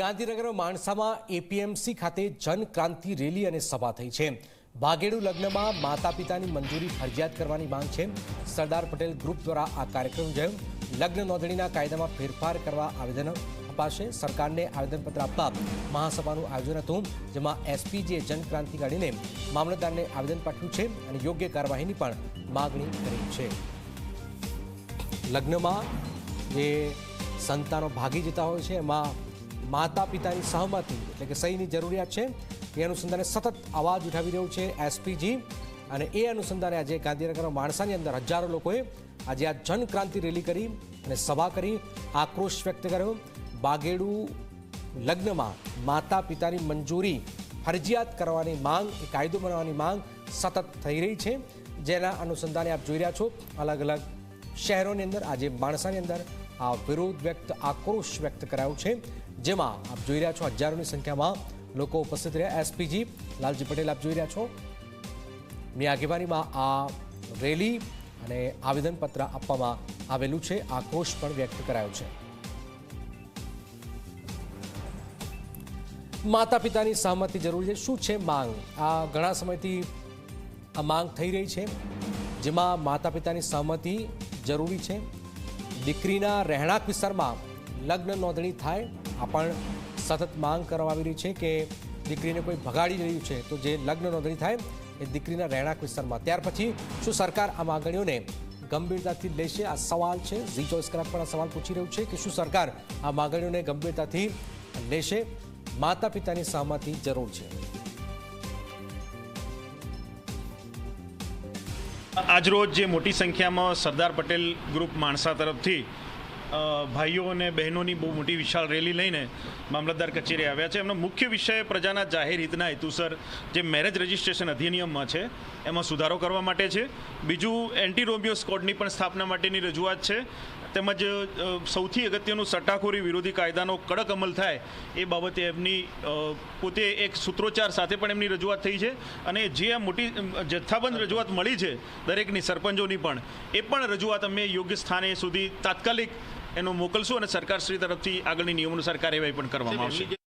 Gandhinagar માણસામાં APMC ખાતે Jankranti rally અને સભા થઈ છે. ભાગેડુ લગ્નમાં માતા પિતાની મંજૂરી ફરજિયાત કરવાની માંગ છે. સરદાર પટેલ ગ્રુપ દ્વારા આ કાર્યક્રમ યોજાયો. લગ્ન નોંધણીના કાયદામાં ફેરફાર કરવા આવેદન અપાશે. સરકારને આવેદનપત્ર આપવા મહાસભાનું આયોજન હતું, જેમાં એસપીજીએ જનક્રાંતિ કાઢીને મામલતદારને આવેદન પાઠવ્યું છે અને યોગ્ય કાર્યવાહીની પણ માગણી કરી છે. લગ્નમાં જે સંતાનો ભાગી જતા હોય છે, એમાં માતા પિતાની સહમતિ, એટલે કે સહીની જરૂરિયાત છે. એ અનુસંધાને સતત અવાજ ઉઠાવી રહ્યું છે એસપીજી અને એ અનુસંધાને આજે ગાંધીનગરના માણસાની અંદર હજારો લોકોએ આજે આ જનક્રાંતિ રેલી કરી અને સભા કરી. આક્રોશ વ્યક્ત કર્યો. બાગેડુ લગ્નમાં માતા પિતાની મંજૂરી, ફરજિયાત કરવાની માંગ એ કાયદો બનાવવાની માંગ સતત થઈ રહી છે. જેના અનુસંધાને આપ જોઈ રહ્યા છો. અલગ અલગ શહેરોની અંદર આજે માણસાની અંદર આ વિરોધ વ્યક્ત, આક્રોશ વ્યક્ત કરાયો છે. જેમાં આપ જોઈ રહ્યા છો હજારોની સંખ્યામાં લોકો ઉપસ્થિત રહ્યા. એસપીજી લાલજી પટેલ, આપ જોઈ રહ્યા છો. ની આગેવાનીમાં આ રેલી અને આવેદનપત્ર આપવામાં આવેલું છે. આક્રોશ પણ વ્યક્ત કરાયો છે. માતા પિતાની સહમતિ જરૂરી છે. શું છે માંગ? આ ઘણા સમયથી આ માંગ થઈ રહી છે. જેમાં માતા પિતાની સહમતિ જરૂરી છે. દીકરીના રહેણાંક વિસ્તારમાં લગ્ન નોંધણી થાય, આ પણ સતત માંગ કરવામાં આવી રહી છે કે દીકરીને કોઈ ભગાડી રહ્યું છે, તો જે લગ્ન નોંધણી થાય, એ દીકરીના રહેણાંક વિસ્તારમાં. ત્યાર પછી શું સરકાર આ માંગણીઓને ગંભીરતાથી લેશે? આ સવાલ છે. ઝી ચોઈસ કલાક પણ આ સવાલ પૂછી રહ્યું છે કે શું સરકાર આ માંગણીઓને ગંભીરતાથી લેશે? માતા પિતાની સહમતી જરૂર છે. આજરોજ જે મોટી સંખ્યામાં સરદાર પટેલ ગ્રુપ માણસા તરફથી ભાઈઓ અને બહેનોની બહુ મોટી વિશાળ રેલી લઈને મામલતદાર કચેરી આવ્યા છે. એમનો મુખ્ય વિષય પ્રજાના જાહેર હિતના હેતુસર જે મેરેજ રજિસ્ટ્રેશન અધિનિયમમાં છે, એમાં સુધારો કરવા માટે છે. બીજું, એન્ટી રોમિયો સ્કોડની પણ સ્થાપના માટેની રજૂઆત છે. તેમજ સૌથી અગત્યનું સટ્ટાખોરી વિરોધી કાયદાનો કડક અમલ થાય એ બાબતે એમની પોતે એક સૂત્રોચ્ચાર સાથે પણ એમની રજૂઆત થઈ છે. અને જે આ મોટી જથ્થાબંધ રજૂઆત મળી છે દરેકની સરપંચોની પણ, એ પણ રજૂઆત અમે યોગ્ય સ્થાને સુધી તાત્કાલિક એનો મોકલશું અને સરકારશ્રી તરફથી આગળની નિયમોનું સરકાર કાર્યવાહી પણ કરવામાં આવશે.